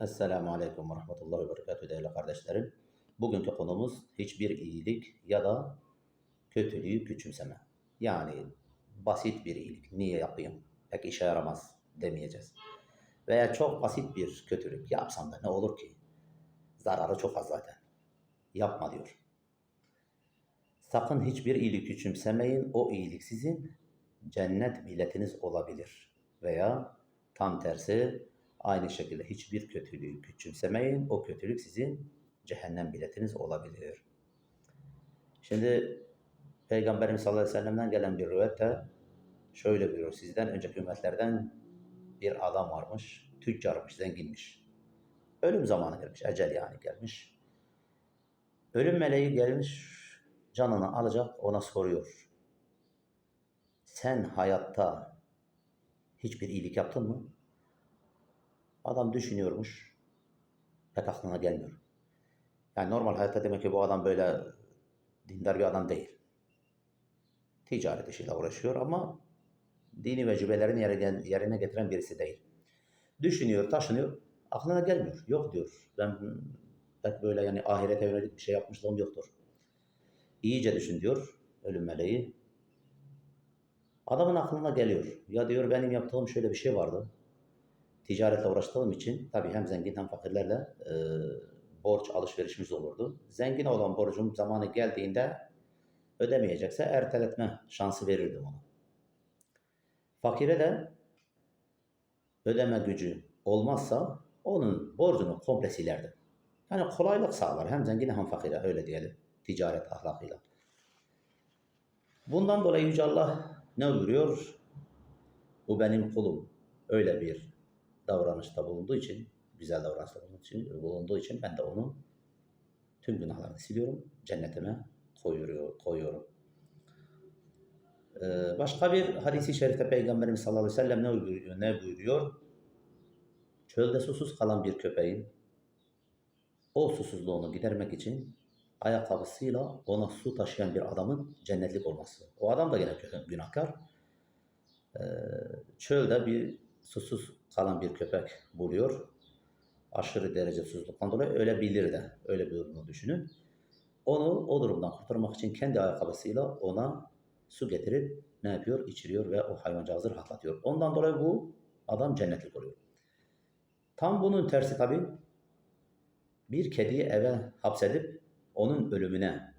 Esselamu Aleyküm ve Rahmetullahi ve Berekatuhu değerli kardeşlerim. Bugünkü konumuz hiçbir iyilik ya da kötülüğü küçümseme. Yani basit bir iyilik. Niye yapayım? Pek işe yaramaz demeyeceğiz. Veya çok basit bir kötülük. Yapsam da ne olur ki? Zararı çok az zaten. Yapma diyor. Sakın hiçbir iyilik küçümsemeyin. O iyilik sizin cennet biletiniz olabilir. Veya tam tersi aynı şekilde hiçbir kötülüğü küçümsemeyin. O kötülük sizin cehennem biletiniz olabilir. Şimdi Peygamberimiz sallallahu aleyhi ve sellem'den gelen bir rivayette şöyle buyuruyor. Sizden önceki ümmetlerden bir adam varmış. Tüccarmış, zenginmiş. Ölüm zamanı gelmiş. Ecel yani gelmiş. Ölüm meleği gelmiş. Canını alacak ona soruyor. Sen hayatta hiçbir iyilik yaptın mı? Adam düşünüyormuş. Pek aklına gelmiyor. Yani normal hayatta demek ki bu adam böyle dindar bir adam değil. Ticaret işiyle uğraşıyor ama dini vecibelerini yerine, yerine getiren birisi değil. Düşünüyor, taşınıyor. Aklına gelmiyor. Yok diyor. Ben pek böyle yani ahirete yönelik bir şey yapmışlığım yoktur. İyice düşün diyor ölüm meleği. Adamın aklına geliyor. Ya diyor benim yaptığım şöyle bir şey vardı. Ticaretle uğraştığım için tabii hem zengin hem fakirlerle e, borç alışverişimiz olurdu. Zengin olan borcum zamanı geldiğinde ödemeyecekse erteletme şansı verirdim ona. Fakire de ödeme gücü olmazsa onun borcunu komple silerdim. Yani kolaylık sağlar hem zengine hem fakire öyle diyelim ticaret ahlakıyla. Bundan dolayı Yüce Allah ne buyuruyor? Bu benim kulum. Öyle bir davranışta bulunduğu için, güzel davranışta bulunduğu için, bulunduğu için ben de onu tüm günahlarını siliyorum. Cennetime koyuyor, koyuyorum. Ee, başka bir hadisi şerifte Peygamberimiz sallallahu aleyhi ve sellem ne buyuruyor? Ne buyuruyor? Çölde susuz kalan bir köpeğin o susuzluğunu gidermek için ayakkabısıyla ona su taşıyan bir adamın cennetlik olması. O adam da yine günahkar. Ee, çölde bir susuz kalan bir köpek buluyor. Aşırı derece susuzluktan dolayı ölebilir de. Öyle bir durumu düşünün. Onu o durumdan kurtarmak için kendi ayakkabısıyla ona su getirip ne yapıyor? İçiriyor ve o hayvancağızı rahatlatıyor. Ondan dolayı bu adam cennetlik oluyor. Tam bunun tersi tabii bir kediyi eve hapsedip onun ölümüne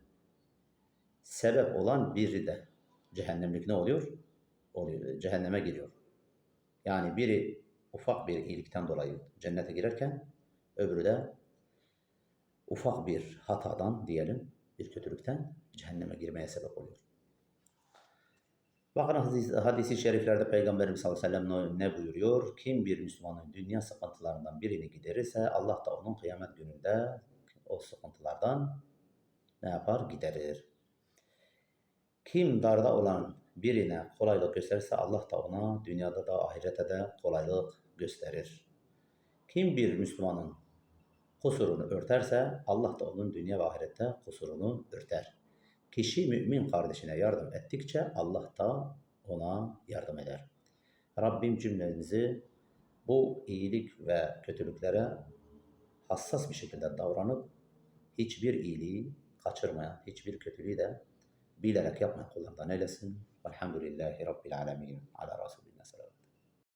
sebep olan biri de cehennemlik ne oluyor? Oluyor. Cehenneme giriyor. Yani biri ufak bir iyilikten dolayı cennete girerken öbürü de ufak bir hatadan diyelim, bir kötülükten cehenneme girmeye sebep oluyor. Bakın hadis, hadisi şeriflerde Peygamberimiz sallallahu aleyhi ve sellem ne buyuruyor? Kim bir Müslümanın dünya sıkıntılarından birini giderirse Allah da onun kıyamet gününde o sıkıntılardan ne yapar? Giderir. Kim darda olan birine kolaylık gösterirse Allah da ona dünyada da ahirete de kolaylık gösterir. Kim bir Müslümanın kusurunu örterse Allah da onun dünya ve ahirette kusurunu örter. Kişi mümin kardeşine yardım ettikçe Allah da ona yardım eder. Rabbim cümlemizi bu iyilik ve kötülüklere hassas bir şekilde davranıp hiçbir iyiliği kaçırmayan, hiçbir kötülüğü de bilerek yapmayan kullardan eylesin. والحمد لله رب العالمين على رسول الله